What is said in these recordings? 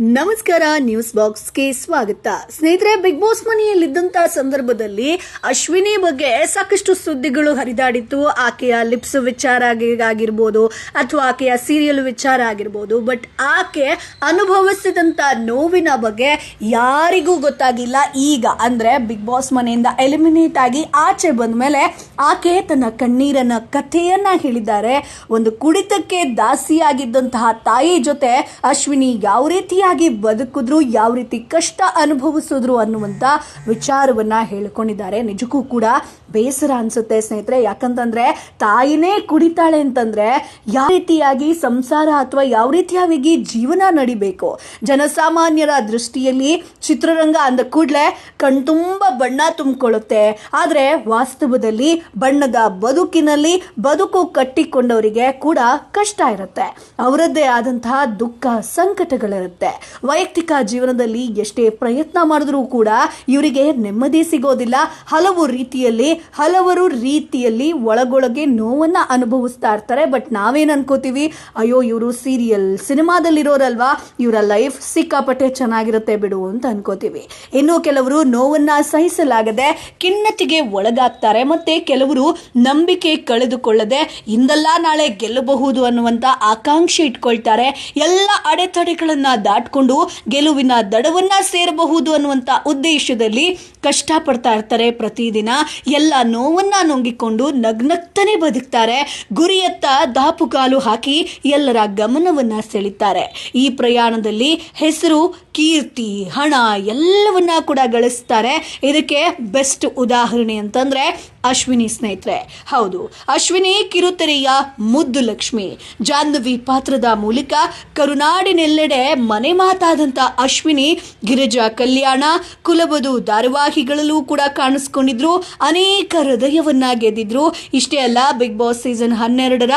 ನಮಸ್ಕಾರ, ನ್ಯೂಸ್ ಬಾಕ್ಸ್ಗೆ ಸ್ವಾಗತ. ಸ್ನೇಹಿತರೆ, ಬಿಗ್ ಬಾಸ್ ಮನೆಯಲ್ಲಿದ್ದಂತಹ ಸಂದರ್ಭದಲ್ಲಿ ಅಶ್ವಿನಿ ಬಗ್ಗೆ ಸಾಕಷ್ಟು ಸುದ್ದಿಗಳು ಹರಿದಾಡಿತ್ತು. ಆಕೆಯ ಲಿಪ್ಸ್ ವಿಚಾರ ಆಗಿ- ಆಗಿರ್ಬೋದು ಅಥವಾ ಆಕೆಯ ಸೀರಿಯಲ್ ವಿಚಾರ ಆಗಿರ್ಬೋದು. ಬಟ್ ಆಕೆ ಅನುಭವಿಸಿದಂತ ನೋವಿನ ಬಗ್ಗೆ ಯಾರಿಗೂ ಗೊತ್ತಾಗಿಲ್ಲ. ಈಗ ಅಂದ್ರೆ ಬಿಗ್ ಬಾಸ್ ಮನೆಯಿಂದ ಎಲಿಮಿನೇಟ್ ಆಗಿ ಆಚೆ ಬಂದ ಮೇಲೆ ಆಕೆ ತನ್ನ ಕಣ್ಣೀರನ್ನ ಕಥೆಯನ್ನ ಹೇಳಿದ್ದಾರೆ. ಒಂದು ಕುಡಿತಕ್ಕೆ ದಾಸಿಯಾಗಿದ್ದಂತಹ ತಾಯಿ ಜೊತೆ ಅಶ್ವಿನಿ ಯಾವ ರೀತಿಯಾಗಿ ಬದುಕಿದ್ರು, ಯಾವ ರೀತಿ ಕಷ್ಟ ಅನುಭವಿಸಿದ್ರು ಅನ್ನುವಂಥ ವಿಚಾರವನ್ನ ಹೇಳ್ಕೊಂಡಿದ್ದಾರೆ. ನಿಜಕ್ಕೂ ಕೂಡ ಬೇಸರ ಅನ್ಸುತ್ತೆ ಸ್ನೇಹಿತರೆ. ಯಾಕಂತಂದ್ರೆ ತಾಯಿನೇ ಕುಡಿತಾಳೆ ಅಂತಂದ್ರೆ ಯಾವ ರೀತಿಯಾಗಿ ಸಂಸಾರ ಅಥವಾ ಯಾವ ರೀತಿಯಾಗಿ ಜೀವನ ನಡಿಬೇಕು? ಜನಸಾಮಾನ್ಯರ ದೃಷ್ಟಿಯಲ್ಲಿ ಚಿತ್ರರಂಗ ಅಂದ ಕೂಡಲೇ ಕಣ್ತುಂಬ ಬಣ್ಣ ತುಂಬಿಕೊಳ್ಳುತ್ತೆ. ಆದರೆ ವಾಸ್ತವದಲ್ಲಿ ಬಣ್ಣದ ಬದುಕಿನಲ್ಲಿ ಬದುಕು ಕಟ್ಟಿಕೊಂಡವರಿಗೆ ಕೂಡ ಕಷ್ಟ ಇರುತ್ತೆ. ಅವರದ್ದೇ ಆದಂತಹ ದುಃಖ, ಸಂಕಟಗಳಿರುತ್ತೆ. ವೈಯಕ್ತಿಕ ಜೀವನದಲ್ಲಿ ಎಷ್ಟೇ ಪ್ರಯತ್ನ ಮಾಡಿದ್ರೂ ಕೂಡ ಇವರಿಗೆ ನೆಮ್ಮದಿ ಸಿಗೋದಿಲ್ಲ. ಹಲವು ರೀತಿಯಲ್ಲಿ, ಹಲವರು ರೀತಿಯಲ್ಲಿ ಒಳಗೊಳಗೆ ನೋವನ್ನು ಅನುಭವಿಸ್ತಾ ಇರ್ತಾರೆ. ಬಟ್ ನಾವೇನು ಅನ್ಕೋತೀವಿ? ಅಯ್ಯೋ, ಇವರು ಸೀರಿಯಲ್ ಸಿನಿಮಾದಲ್ಲಿರೋರಲ್ವಾ? ಇವರ ಲೈಫ್ ಸಿಕ್ಕಾಪಟ್ಟೆ ಚೆನ್ನಾಗಿರುತ್ತೆ ಬಿಡು ಅಂತ ಅನ್ಕೋತೀವಿ. ಇನ್ನು ಕೆಲವರು ನೋವನ್ನು ಸಹಿಸಲಾಗದೆ ಖಿನ್ನತೆಗೆ ಒಳಗಾಗ್ತಾರೆ. ಮತ್ತೆ ಕೆಲವರು ನಂಬಿಕೆ ಕಳೆದುಕೊಳ್ಳದೆ ಇಂದಲ್ಲ ನಾಳೆ ಗೆಲ್ಲಬಹುದು ಅನ್ನುವಂತ ಆಕಾಂಕ್ಷೆ ಇಟ್ಕೊಳ್ತಾರೆ. ಎಲ್ಲ ಅಡೆತಡೆಗಳನ್ನ ದಾಟ್ಕೊಂಡು ಗೆಲುವಿನ ದಡವನ್ನ ಸೇರಬಹುದು ಅನ್ನುವಂತ ಉದ್ದೇಶದಲ್ಲಿ ಕಷ್ಟಪಡ್ತಾ ಇರ್ತಾರೆ ಪ್ರತಿದಿನ. ಎಲ್ಲ ನೋವನ್ನ ನುಂಗಿಕೊಂಡು ನಗ್ನಗ್ತಾನೆ ಬದುಕ್ತಾರೆ. ಗುರಿಯತ್ತ ದಾಪುಗಾಲು ಹಾಕಿ ಎಲ್ಲರ ಗಮನವನ್ನ ಸೆಳಿತಾರೆ. ಈ ಪ್ರಯಾಣದಲ್ಲಿ ಹೆಸರು, ಕೀರ್ತಿ, ಹಣ ಎಲ್ಲವನ್ನ ಕೂಡ ಗಳಿಸ್ತಾರೆ. ಇದಕ್ಕೆ ಬೆಸ್ಟ್ ಉದಾಹರಣೆ ಅಂತಂದ್ರೆ ಅಶ್ವಿನಿ ಸ್ನೇಹಿತರೆ. ಹೌದು, ಅಶ್ವಿನಿ ಕಿರುತೆರೆಯ ಮುದ್ದು ಲಕ್ಷ್ಮಿ. ಜಾಹ್ನವಿ ಪಾತ್ರದ ಮೂಲಕ ಕರುನಾಡಿನೆಲ್ಲೆಡೆ ಮನೆ ಮಾತಾದಂತ ಅಶ್ವಿನಿ, ಗಿರಿಜಾ ಕಲ್ಯಾಣ ಕುಲಬದು ಧಾರಾವಾಹಿಗಳಲ್ಲೂ ಕೂಡ ಕಾಣಿಸ್ಕೊಂಡಿದ್ರು. ಅನೇಕ ಹೃದಯವನ್ನ ಗೆದ್ದಿದ್ರು ಇಷ್ಟೇ ಅಲ್ಲ, ಬಿಗ್ ಬಾಸ್ ಸೀಸನ್ ಹನ್ನೆರಡರ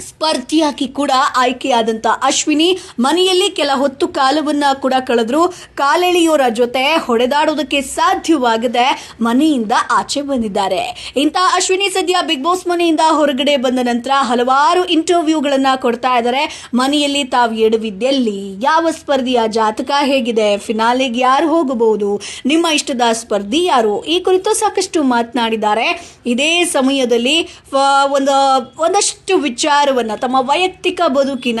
ಸ್ಪರ್ಧಿಯಾಗಿ ಕೂಡ ಆಯ್ಕೆಯಾದಂಥ ಅಶ್ವಿನಿ ಮನೆಯಲ್ಲಿ ಕೆಲ ಹೊತ್ತು ಕಾಲವನ್ನ ಕೂಡ ಕಳೆದ್ರು. ಕಾಲೆಳೆಯೋರ ಜೊತೆ ಹೊಡೆದಾಡೋದಕ್ಕೆ ಸಾಧ್ಯವಾಗದೆ ಮನೆಯಿಂದ ಆಚೆ ಬಂದಿದ್ದಾರೆ. ಇಂಥ ಅಶ್ವಿನಿ ಸದ್ಯ ಬಿಗ್ ಬಾಸ್ ಮನೆಯಿಂದ ಹೊರಗಡೆ ಬಂದ ನಂತರ ಹಲವಾರು ಇಂಟರ್ವ್ಯೂಗಳನ್ನ ಕೊಡ್ತಾ ಇದ್ದಾರೆ. ಮನೆಯಲ್ಲಿ ತಾವು ಎಡವಿದ್ದೆಲ್ಲಿ? ಯಾವ ಸ್ಪರ್ಧಿಯ ಜಾತಕ ಹೇಗಿದೆ? ಫಿನಾಲೆಗೆ ಯಾರು ಹೋಗಬಹುದು? ನಿಮ್ಮ ಇಷ್ಟದ ಸ್ಪರ್ಧಿ ಯಾರು? ಈ ಕುರಿತು ಸಾಕಷ್ಟು ಮಾತನಾಡಿದ್ದಾರೆ. ಇದೇ ಸಮಯದಲ್ಲಿ ಒಂದು ಒಂದಷ್ಟು ವಿಚಾರವನ್ನ ತಮ್ಮ ವೈಯಕ್ತಿಕ ಬದುಕಿನ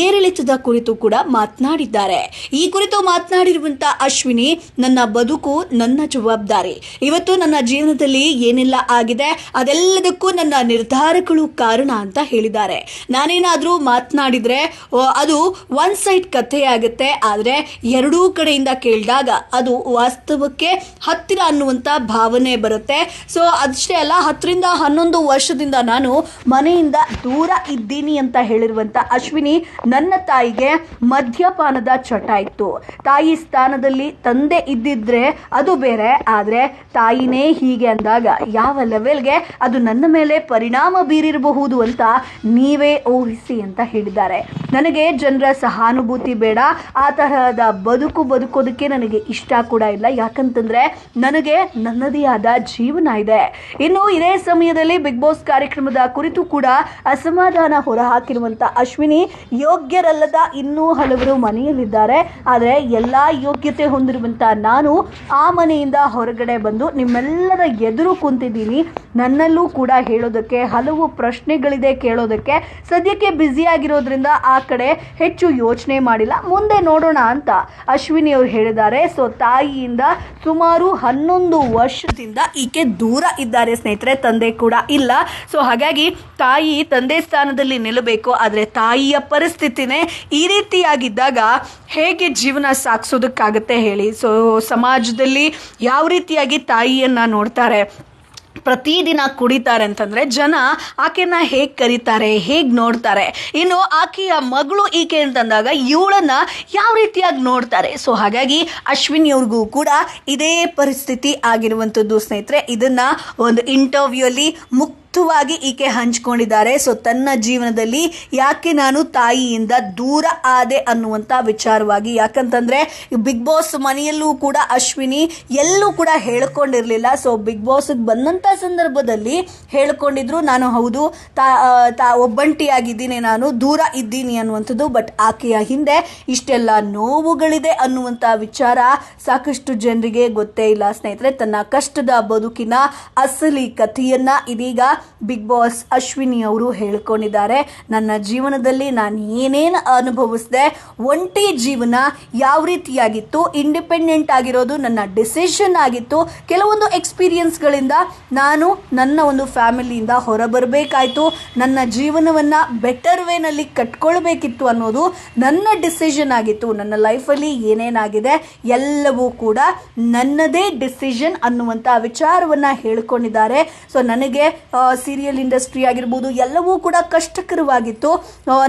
ಏರಿಳಿತದ ಕುರಿತು ಕೂಡ ಮಾತನಾಡಿದ್ದಾರೆ. ಈ ಕುರಿತು ಮಾತನಾಡಿರುವಂತ ಅಶ್ವಿನಿ, ನನ್ನ ಬದುಕು ನನ್ನ ಜವಾಬ್ದಾರಿ. ಇವತ್ತು ನನ್ನ ಜೀವನದಲ್ಲಿ ಏನೆಲ್ಲ ಆಗಿದೆ, ಅದೆಲ್ಲದಕ್ಕೂ ನನ್ನ ನಿರ್ಧಾರಗಳು ಕಾರಣ ಅಂತ ಹೇಳಿದ್ದಾರೆ. ನಾನೇನಾದ್ರೂ ಮಾತನಾಡಿದ್ರೆ ಅದು ಒನ್ ಸೈಡ್ ಕಥೆ ಆಗುತ್ತೆ ಆದ್ರೆ ಎರಡೂ ಕಡೆಯಿಂದ ಕೇಳಿದಾಗ ಅದು ವಾಸ್ತವಕ್ಕೆ ಹತ್ತಿರ ಅನ್ನುವಂತ ಭಾವನೆ ಬರುತ್ತೆ. ಸೊ ಅಷ್ಟೇ ಅಲ್ಲ, ಹತ್ತರಿಂದ ಹನ್ನೊಂದು ವರ್ಷದಿಂದ ನಾನು ಮನೆಯಿಂದ ದೂರ ಇದ್ದೀನಿ ಅಂತ ಹೇಳಿರುವಂತ ಅಶ್ವಿನಿ ನನ್ನ ತಾಯಿಗೆ ಮದ್ಯಪಾನದ ಚಟ ಇತ್ತು. ತಾಯಿ ಸ್ಥಾನದಲ್ಲಿ ತಂದೆ ಇದ್ದಿದ್ರೆ ಅದು ಬೇರೆ, ಆದ್ರೆ ತಾಯಿನೇ ಹೀಗೆ ಅಂದಾಗ ಯಾವ ಲೆವೆಲ್ಗೆ ಅದು ನನ್ನ ಮೇಲೆ ಪರಿಣಾಮ ಬೀರಿರಬಹುದು ಅಂತ ನೀವೇ ಊಹಿಸಿ ಅಂತ ಹೇಳಿದ್ದಾರೆ. ನನಗೆ ಜನರ ಸಹಾನುಭೂತಿ ಬೇಡ, ಆ ತರಹದ ಬದುಕು ಬದುಕೋದಕ್ಕೆ ನನಗೆ ಇಷ್ಟ ಕೂಡ ಇಲ್ಲ. ಯಾಕಂತಂದ್ರೆ ನನಗೆ ನನ್ನದೇ ಆದ ಜೀವನ ಇದೆ. ಇನ್ನು ಇದೇ ಸಮಯದಲ್ಲಿ ಬಿಗ್ ಬಾಸ್ ಕಾರ್ಯಕ್ರಮದ ಕುರಿತು ಕೂಡ ಅಸಮಾಧಾನ ಹೊರಹಾಕಿರುವಂತ ಅಶ್ವಿನಿ ಯೋಗ್ಯರಲ್ಲದ ಇನ್ನೂ ಹಲವರು ಮನೆಯಲ್ಲಿದ್ದಾರೆ. ಆದರೆ ಎಲ್ಲಾ ಯೋಗ್ಯತೆ ಹೊಂದಿರುವಂತ ನಾನು ಆ ಮನೆಯಿಂದ ಹೊರಗಡೆ ಬಂದು ನಿಮ್ಮೆಲ್ಲರ ಎದುರು ಕುಂತಿದ್ದೀನಿ. ನನ್ನಲ್ಲೂ ಕೂಡ ಹೇಳೋದಕ್ಕೆ, ಹಲವು ಪ್ರಶ್ನೆಗಳಿದೆ ಕೇಳೋದಕ್ಕೆ, ಸದ್ಯಕ್ಕೆ ಬ್ಯುಸಿ ಆಗಿರೋದ್ರಿಂದ ಆ ಕಡೆ ಹೆಚ್ಚು ಯೋಚನೆ ಮಾಡಿಲ್ಲ. ಮುಂದೆ ನೋಡೋಣ ಅಂತ ಅಶ್ವಿನಿ ಅವರು ಹೇಳಿದ್ದಾರೆ. ಸೊ ತಾಯಿಯಿಂದ ಸುಮಾರು ಹನ್ನೊಂದು ವರ್ಷದಿಂದ ಈಕೆ ದೂರ ಇದ್ದಾರೆ ಸ್ನೇಹಿತರೆ, ತಂದೆ ಕೂಡ ಇಲ್ಲ. ಸೊ ಹಾಗಾಗಿ ತಾಯಿ ತಂದೆ ಸ್ಥಾನದಲ್ಲಿ ನಿಲ್ಲಬೇಕು. ಆದರೆ ತಾಯಿಯ ಪರಿಸ್ಥಿತಿನೇ ಈ ರೀತಿಯಾಗಿದ್ದಾಗ ಹೇಗೆ ಜೀವನ ಸಾಗಿಸೋದಕ್ಕಾಗತ್ತೆ ಹೇಳಿ. ಸೊ ಸಮಾಜದಲ್ಲಿ ಯಾವ ರೀತಿಯಾಗಿ ತಾಯಿಯನ್ನ ನೋಡ್ತಾರೆ? ಪ್ರತಿದಿನ ಕುಡಿತಾರೆ ಅಂತಂದ್ರೆ ಜನ ಆಕೆನ ಹೇಗ್ ಕರೀತಾರೆ, ಹೇಗ್ ನೋಡ್ತಾರೆ. ಇನ್ನು ಆಕೆಯ ಮಗಳು ಈಕೆ ಅಂತಂದಾಗ ಇವಳನ್ನ ಯಾವ ರೀತಿಯಾಗಿ ನೋಡ್ತಾರೆ. ಸೊ ಹಾಗಾಗಿ ಅಶ್ವಿನಿ ಅವ್ರಿಗೂ ಕೂಡ ಇದೇ ಪರಿಸ್ಥಿತಿ ಆಗಿರುವಂಥದ್ದು ಸ್ನೇಹಿತರೆ. ಇದನ್ನ ಒಂದು ಇಂಟರ್ವ್ಯೂ ಅಲ್ಲಿ ಮುಕ್ತ ಮುಕ್ತವಾಗಿ ಈಕೆ ಹಂಚ್ಕೊಂಡಿದ್ದಾರೆ. ಸೊ, ತನ್ನ ಜೀವನದಲ್ಲಿ ಯಾಕೆ ನಾನು ತಾಯಿಯಿಂದ ದೂರ ಆದೆ ಅನ್ನುವಂಥ ವಿಚಾರವಾಗಿ, ಯಾಕಂತಂದ್ರೆ ಬಿಗ್ ಬಾಸ್ ಮನೆಯಲ್ಲೂ ಕೂಡ ಅಶ್ವಿನಿ ಎಲ್ಲೂ ಕೂಡ ಹೇಳ್ಕೊಂಡಿರ್ಲಿಲ್ಲ. ಸೊ, ಬಿಗ್ ಬಾಸ್ಗೆ ಬಂದಂಥ ಸಂದರ್ಭದಲ್ಲಿ ಹೇಳ್ಕೊಂಡಿದ್ರು, ನಾನು ಹೌದು, ತಾ ತಾ, ಒಬ್ಬಂಟಿಯಾಗಿದ್ದೀನಿ, ನಾನು ದೂರ ಇದ್ದೀನಿ ಅನ್ನುವಂಥದ್ದು, ಬಟ್ ಆಕೆಯ ಹಿಂದೆ ಇಷ್ಟೆಲ್ಲ ನೋವುಗಳಿದೆ ಅನ್ನುವಂಥ ವಿಚಾರ ಸಾಕಷ್ಟು ಜನರಿಗೆ ಗೊತ್ತೇ ಇಲ್ಲ. ಸ್ನೇಹಿತರೆ, ತನ್ನ ಕಷ್ಟದ ಬದುಕಿನ ಅಸಲಿ ಕಥೆಯನ್ನ ಇದೀಗ ಬಿಗ್ ಬಾಸ್ ಅಶ್ವಿನಿ ಅವರು ಹೇಳ್ಕೊಂಡಿದ್ದಾರೆ, ನನ್ನ ಜೀವನದಲ್ಲಿ ನಾನು ಏನೇನು ಅನುಭವಿಸಿದೆ, ಒಂಟಿ ಜೀವನ ಯಾವ ರೀತಿಯಾಗಿತ್ತು ಇಂಡಿಪೆಂಡೆಂಟ್ ಆಗಿರೋದು, ನನ್ನ ಡಿಸಿಷನ್ ಆಗಿತ್ತು, ಕೆಲವೊಂದು ಎಕ್ಸ್ಪೀರಿಯನ್ಸ್ಗಳಿಂದ ನಾನು ನನ್ನ ಒಂದು ಫ್ಯಾಮಿಲಿಯಿಂದ ಹೊರಬರಬೇಕಾಯ್ತು, ನನ್ನ ಜೀವನವನ್ನು ಬೆಟರ್ ವೇನಲ್ಲಿ ಕಟ್ಕೊಳ್ಬೇಕಿತ್ತು ಅನ್ನೋದು ನನ್ನ ಡಿಸಿಷನ್ ಆಗಿತ್ತು, ನನ್ನ ಲೈಫಲ್ಲಿ ಏನೇನಾಗಿದೆ ಎಲ್ಲವೂ ಕೂಡ ನನ್ನದೇ ಡಿಸಿಷನ್ ಅನ್ನುವಂಥ ವಿಚಾರವನ್ನು ಹೇಳ್ಕೊಂಡಿದ್ದಾರೆ. ಸೊ ನನಗೆ ಸೀರಿಯಲ್ ಇಂಡಸ್ಟ್ರಿ ಆಗಿರ್ಬೋದು, ಎಲ್ಲವೂ ಕೂಡ ಕಷ್ಟಕರವಾಗಿತ್ತು.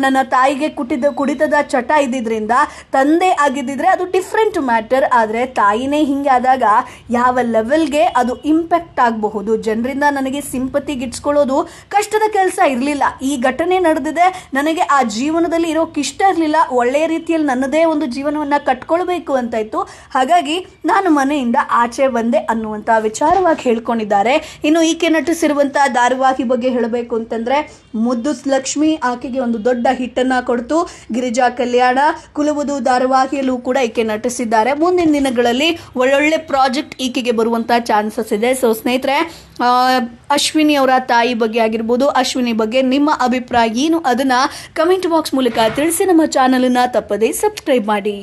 ನನ್ನ ತಾಯಿಗೆ ಕುಟಿದ ಕುಡಿತದ ಚಟ ಇದ್ದಿದ್ರಿಂದ, ತಂದೆ ಆಗಿದ್ದಿದ್ರೆ ಅದು ಡಿಫ್ರೆಂಟ್ ಮ್ಯಾಟರ್ ಆದರೆ ತಾಯಿನೇ ಹಿಂಗೆ ಆದಾಗ ಯಾವ ಲೆವೆಲ್ಗೆ ಅದು ಇಂಪ್ಯಾಕ್ಟ್ ಆಗಬಹುದು. ಜನರಿಂದ ನನಗೆ ಸಿಂಪತಿ ಗಿಟ್ಸ್ಕೊಳ್ಳೋದು ಕಷ್ಟದ ಕೆಲಸ ಇರಲಿಲ್ಲ. ಈ ಘಟನೆ ನಡೆದಿದೆ, ನನಗೆ ಆ ಜೀವನದಲ್ಲಿ ಇರೋಕೆ ಇಷ್ಟ ಇರಲಿಲ್ಲ. ಒಳ್ಳೆಯ ರೀತಿಯಲ್ಲಿ ನನ್ನದೇ ಒಂದು ಜೀವನವನ್ನು ಕಟ್ಕೊಳ್ಬೇಕು ಅಂತ ಇತ್ತು. ಹಾಗಾಗಿ ನಾನು ಮನೆಯಿಂದ ಆಚೆ ಬಂದೆ ಅನ್ನುವಂಥ ವಿಚಾರವಾಗಿ ಹೇಳ್ಕೊಂಡಿದ್ದಾರೆ. ಇನ್ನು ಈಕೆ ನಟಿಸಿರುವಂಥ ಧಾರಾವಾಹಿ ಬಗ್ಗೆ ಹೇಳಬೇಕು ಅಂತಂದ್ರೆ ಮುದ್ದು ಲಕ್ಷ್ಮಿ ಆಕೆಗೆ ಒಂದು ದೊಡ್ಡ ಹಿಟ್ಟನ್ನ ಕೊಡ್ತು. ಗಿರಿಜಾ ಕಲ್ಯಾಣ, ಕುಲುವುದು ಧಾರಾವಾಹಿಯಲ್ಲೂ ಕೂಡ ಈಕೆ ನಟಿಸಿದ್ದಾರೆ. ಮುಂದಿನ ದಿನಗಳಲ್ಲಿ ಒಳ್ಳೊಳ್ಳೆ ಪ್ರಾಜೆಕ್ಟ್ ಈಕೆಗೆ ಬರುವಂತ ಚಾನ್ಸಸ್ ಇದೆ. ಸೊ ಸ್ನೇಹಿತರೆ ಅಶ್ವಿನಿ ಅವರ ತಾಯಿ ಬಗ್ಗೆ ಆಗಿರ್ಬೋದು, ಅಶ್ವಿನಿ ಬಗ್ಗೆ ನಿಮ್ಮ ಅಭಿಪ್ರಾಯ ಏನು? ಅದನ್ನ ಕಮೆಂಟ್ ಬಾಕ್ಸ್ ಮೂಲಕ ತಿಳಿಸಿ ನಮ್ಮ ಚಾನಲನ್ನ ತಪ್ಪದೇ ಸಬ್ಸ್ಕ್ರೈಬ್ ಮಾಡಿ.